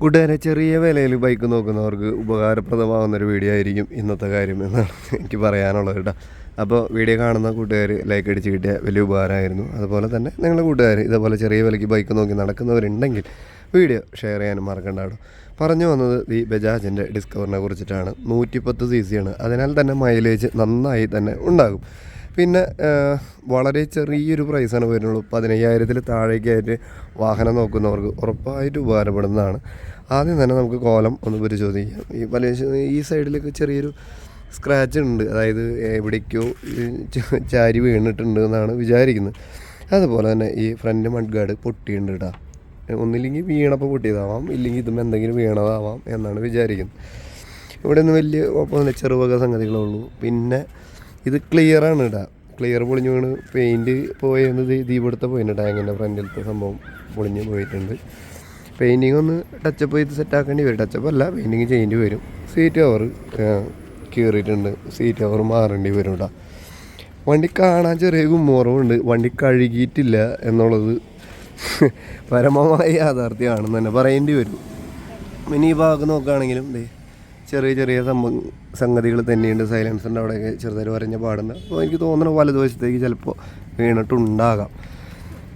കൂട്ടുകാരെ ചെറിയ വിലയിൽ ബൈക്ക് നോക്കുന്നവർക്ക് ഉപകാരപ്രദമാകുന്ന ഒരു വീഡിയോ ആയിരിക്കും ഇന്നത്തെ കാര്യം എന്നാണ് എനിക്ക് പറയാനുള്ളത് കേട്ടോ. അപ്പോൾ വീഡിയോ കാണുന്ന കൂട്ടുകാർ ലൈക്ക് അടിച്ച് കിട്ടിയ വലിയ ഉപകാരമായിരുന്നു. അതുപോലെ തന്നെ നിങ്ങളുടെ കൂട്ടുകാർ ഇതേപോലെ ചെറിയ വിലയ്ക്ക് ബൈക്ക് നോക്കി നടക്കുന്നവരുണ്ടെങ്കിൽ വീഡിയോ ഷെയർ ചെയ്യാനും മറക്കണ്ട കേട്ടോ. പറഞ്ഞു വന്നത് ഈ ബജാജിന്റെ ഡിസ്കവറിനെ കുറിച്ചിട്ടാണ്. നൂറ്റിപ്പത്ത് സി സി ആണ്. അതിനാൽ തന്നെ മൈലേജ് നന്നായി തന്നെ ഉണ്ടാകും. പിന്നെ വളരെ ചെറിയൊരു പ്രൈസാണ് വരുന്നുള്ളൂ. പതിനയ്യായിരത്തിൽ താഴേക്കായിട്ട് വാഹനം നോക്കുന്നവർക്ക് ഉറപ്പായിട്ട് ഉപകാരപ്പെടുന്നതാണ്. ആദ്യം തന്നെ നമുക്ക് കോലം ഒന്ന് പരിശോധിക്കാം. ഈ പല ഈ സൈഡിലൊക്കെ ചെറിയൊരു സ്ക്രാച്ച് ഉണ്ട്. അതായത് എവിടേക്കോ ചാരി വീണിട്ടുണ്ട് എന്നാണ് വിചാരിക്കുന്നത്. അതുപോലെ തന്നെ ഈ ഫ്രണ്ട് മഡ് ഗാർഡ് പൊട്ടിയിട്ടുണ്ട് കേട്ടോ ഒന്നില്ലെങ്കിൽ വീണപ്പോൾ പൊട്ടിയതാവാം ഇല്ലെങ്കിൽ ഇതും എന്തെങ്കിലും വീണതാവാം എന്നാണ് വിചാരിക്കുന്നത്. ഇവിടെ നിന്ന് വലിയ കുഴപ്പമൊന്നുമില്ല. ചെറുവക സംഗതികളേ ഉള്ളൂ. പിന്നെ ഇത് ക്ലിയറാണ് ഇടാ ക്ലിയർ പൊളിഞ്ഞു വീണ്. പെയിന്റ് പോയത് ദീപെടുത്ത പോയിട്ടുണ്ട് ടാങ്കിന്റെ ഫ്രണ്ടിലത്തെ സംഭവം പൊളിഞ്ഞ് പോയിട്ടുണ്ട്. പെയിന്റിങ് ഒന്ന് ടച്ചപ്പ് ചെയ്ത് സെറ്റാക്കേണ്ടി വരും. ടച്ചപ്പ് അല്ല പെയിന്റിങ് ചെയ്യേണ്ടി വരും. സീറ്റ് കവർ കീറിയിട്ടുണ്ട്. സീറ്റ് കവർ മാറേണ്ടി വരും കേട്ടോ വണ്ടി കാണാൻ ചെറിയ കുമ്മോറവുണ്ട് വണ്ടി കഴുകിയിട്ടില്ല എന്നുള്ളത് പരമമായ യാഥാർത്ഥ്യമാണെന്ന് തന്നെ പറയേണ്ടി വരും. ഇനി ഈ ഭാഗം നോക്കുകയാണെങ്കിലും ചെറിയ ചെറിയ സംഭവം സംഗതികൾ തന്നെയുണ്ട്. സൈലൻസറിന്റെ അവിടെയൊക്കെ ചെറുതായി വരഞ്ഞ പാടുന്ന. അപ്പോൾ എനിക്ക് തോന്നുന്നു വലതുവശത്തേക്ക് ചിലപ്പോൾ വീണിട്ടുണ്ടാകാം.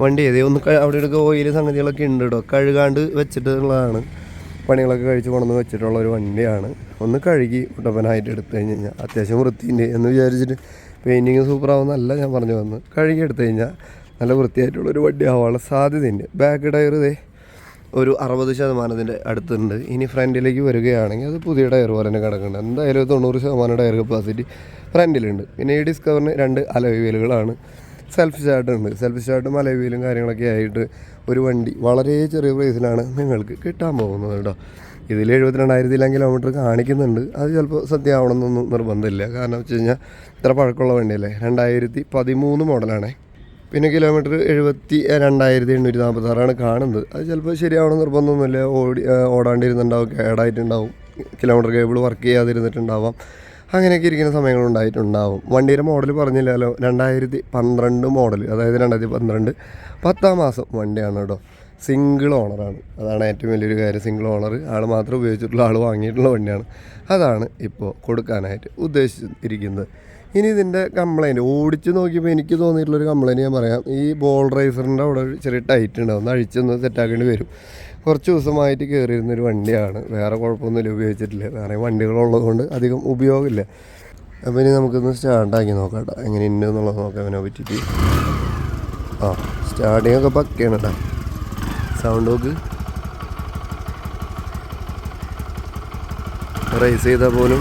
വണ്ടി ഏതേ ഒന്ന് അവിടെ ഇടയ്ക്ക് ഓയിൽ സംഗതികളൊക്കെ ഉണ്ട് കേട്ടോ കഴുകാണ്ട് വെച്ചിട്ടുള്ളതാണ്. പണികളൊക്കെ കഴിച്ച് കൊണ്ടുവന്ന് വെച്ചിട്ടുള്ള ഒരു വണ്ടിയാണ്. ഒന്ന് കഴുകി ഉടപ്പനായിട്ട് എടുത്തു കഴിഞ്ഞ് കഴിഞ്ഞാൽ അത്യാവശ്യം വൃത്തിയുണ്ട് എന്ന് വിചാരിച്ചിട്ട് പെയിന്റിങ് സൂപ്പറാവുന്നല്ല ഞാൻ പറഞ്ഞു വന്ന് കഴുകി എടുത്തു കഴിഞ്ഞാൽ നല്ല വൃത്തിയായിട്ടുള്ളൊരു വണ്ടി ആവാനുള്ള സാധ്യതയുണ്ട്. ബാക്ക് ടയർ ഇതേ. ഒരു അറുപത് ശതമാനത്തിന്റെ അടുത്തുണ്ട്. ഇനി ഫ്രണ്ടിലേക്ക് വരികയാണെങ്കിൽ അത് പുതിയ ടയർ പോലെ തന്നെ കിടക്കുന്നുണ്ട്. എന്തായാലും തൊണ്ണൂറ് ശതമാനം ടയർ കപ്പാസിറ്റി ഫ്രണ്ടിലുണ്ട്. പിന്നെ ഈ ഡിസ്കവറിന് രണ്ട് അലവീലുകളാണ് വീലുകളാണ് സെൽഫ് സ്റ്റാർട്ട് ഉണ്ട്. സെൽഫ് സ്റ്റാർട്ടും അലവീലും കാര്യങ്ങളൊക്കെ ആയിട്ട് ഒരു വണ്ടി വളരെ ചെറിയ പ്രൈസിലാണ് നിങ്ങൾക്ക് കിട്ടാൻ പോകുന്നത് കേട്ടോ. ഇതിൽ എഴുപത്തിരണ്ടായിരത്തിലും കിലോമീറ്റർ കാണിക്കുന്നുണ്ട്. അത് ചിലപ്പോൾ സത്യമാവണമെന്നൊന്നും നിർബന്ധമില്ല. കാരണം വെച്ച് കഴിഞ്ഞാൽ ഇത്ര പഴക്കമുള്ള വണ്ടിയല്ലേ? രണ്ടായിരത്തി പതിമൂന്ന് മോഡലാണേ പിന്നെ കിലോമീറ്റർ എഴുപത്തി രണ്ടായിരത്തി എണ്ണൂറ്റി നാൽപ്പത്താറാണ് കാണുന്നത്. അത് ചിലപ്പോൾ ശരിയാവണം നിർബന്ധമൊന്നുമില്ല. ഓടി ഓടാണ്ടിരുന്നുണ്ടാവും കേടായിട്ടുണ്ടാവും. കിലോമീറ്റർ കേബിൾ വർക്ക് ചെയ്യാതിരുന്നിട്ടുണ്ടാവാം. അങ്ങനെയൊക്കെ ഇരിക്കുന്ന സമയങ്ങളുണ്ടായിട്ടുണ്ടാവും വണ്ടിയുടെ മോഡൽ പറഞ്ഞില്ലല്ലോ. രണ്ടായിരത്തി പന്ത്രണ്ട് മോഡൽ അതായത് രണ്ടായിരത്തി പന്ത്രണ്ട് പത്താം മാസം വണ്ടിയാണ് കേട്ടോ. സിംഗിൾ ഓണറാണ്. അതാണ് ഏറ്റവും വലിയൊരു കാര്യം. Single owner. ആൾ മാത്രം ഉപയോഗിച്ചിട്ടുള്ള ആൾ വാങ്ങിയിട്ടുള്ള വണ്ടിയാണ്. അതാണ് ഇപ്പോൾ കൊടുക്കാനായിട്ട് ഉദ്ദേശിച്ചിരിക്കുന്നത്. ഇനി ഇതിന്റെ കംപ്ലൈന്റ് ഓടിച്ച് നോക്കിയപ്പോൾ എനിക്ക് തോന്നിയിട്ടുള്ളൊരു കംപ്ലൈന്റ് ഞാൻ പറയാം. ഈ ബോൾ റൈസറിന്റെ അവിടെ ഒരു ചെറിയ ടൈറ്റ് ഉണ്ടാവും. ഒന്ന് അഴിച്ചൊന്ന് സെറ്റാക്കേണ്ടി വരും. കുറച്ച് ദിവസമായിട്ട് കയറിയിരുന്ന ഒരു വണ്ടിയാണ്. വേറെ കുഴപ്പമൊന്നുമില്ല ഉപയോഗിച്ചിട്ടില്ല. വേറെ വണ്ടികളുള്ളതുകൊണ്ട് അധികം ഉപയോഗമില്ല. അപ്പോൾ ഇനി നമുക്കൊന്ന് സ്റ്റാർട്ടാക്കി നോക്കാം കേട്ടോ. എങ്ങനെ ഉണ്ട് എന്നുള്ളത് നോക്കാം അവനെ പറ്റിയിട്ട്. ആ സ്റ്റാർട്ടിങ്ങൊക്കെ പക്കയാണ് കേട്ടോ. സൗണ്ട് നോക്ക് റേസ് ചെയ്താൽ പോലും.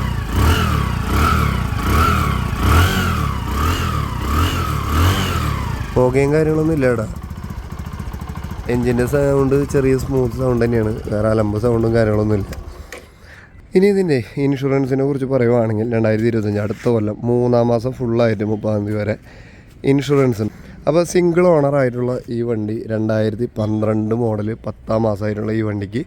പുകയും കാര്യങ്ങളൊന്നും ഇല്ല ഇവിടെ എൻജിന്റെ സൗണ്ട് ചെറിയ സ്മൂത്ത് സൗണ്ട് തന്നെയാണ്. വേറെ അലമ്പ് സൗണ്ടും കാര്യങ്ങളൊന്നും ഇല്ല. ഇനി ഇതിന്റെ ഇൻഷുറൻസിനെ കുറിച്ച് പറയുവാണെങ്കിൽ രണ്ടായിരത്തി ഇരുപത്തഞ്ച് അടുത്ത കൊല്ലം മൂന്നാം മാസം ഫുള്ളായിട്ട് മുപ്പതാം തീയതി വരെ ഇൻഷുറൻസ് അപ്പോൾ സിംഗിൾ ഓണർ ആയിട്ടുള്ള ഈ വണ്ടി രണ്ടായിരത്തി പന്ത്രണ്ട് മോഡൽ പത്താം മാസമായിട്ടുള്ള ഈ വണ്ടിക്ക്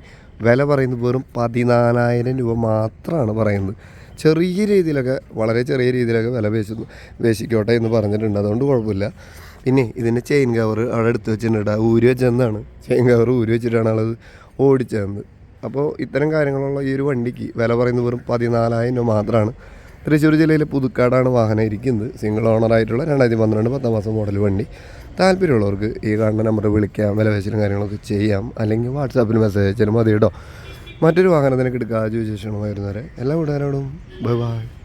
വില പറയുന്നത് വെറും പതിനാലായിരം രൂപ മാത്രമാണ് പറയുന്നത്. ചെറിയ രീതിയിലൊക്കെ വളരെ ചെറിയ രീതിയിലൊക്കെ വില പേശി പേശിക്കോട്ടെ എന്ന് പറഞ്ഞിട്ടുണ്ട്. അതുകൊണ്ട് കുഴപ്പമില്ല. പിന്നെ ഇതിന്റെ ചെയിൻ കവർ അവിടെ എടുത്ത് വെച്ചിട്ടുണ്ട് ഊരി വെച്ചെന്നാണ് ചെയിൻ കവർ ഊരി വെച്ചിട്ടാണ് അത് ഓടിച്ചതെന്ന്. അപ്പോൾ ഇത്തരം കാര്യങ്ങളുള്ള ഈ ഒരു വണ്ടിക്ക് വില പറയുന്നത് വെറും പതിനാലായിരം രൂപ മാത്രമാണ് തൃശ്ശൂർ ജില്ലയിലെ പുതുക്കാടാണ് വാഹനം ഇരിക്കുന്നത്. സിംഗിൾ ഓണറായിട്ടുള്ള രണ്ടായിരത്തി പന്ത്രണ്ട് പത്താം മാസം മോഡൽ വണ്ടി. താല്പര്യമുള്ളവർക്ക് ഈ കാണുന്ന നമ്പർ വിളിക്കാം. വില കാര്യങ്ങളൊക്കെ ചെയ്യാം. അല്ലെങ്കിൽ വാട്സാപ്പിൽ മെസ്സേജ് അയച്ചാലും മതി കേട്ടോ മറ്റൊരു വാഹനത്തിനൊക്കെ എടുക്കുക ചോദിച്ചു വിശേഷമായിരുന്നവരെ എല്ലാ കൂട്ടുകാരോടും ബൈ ബൈ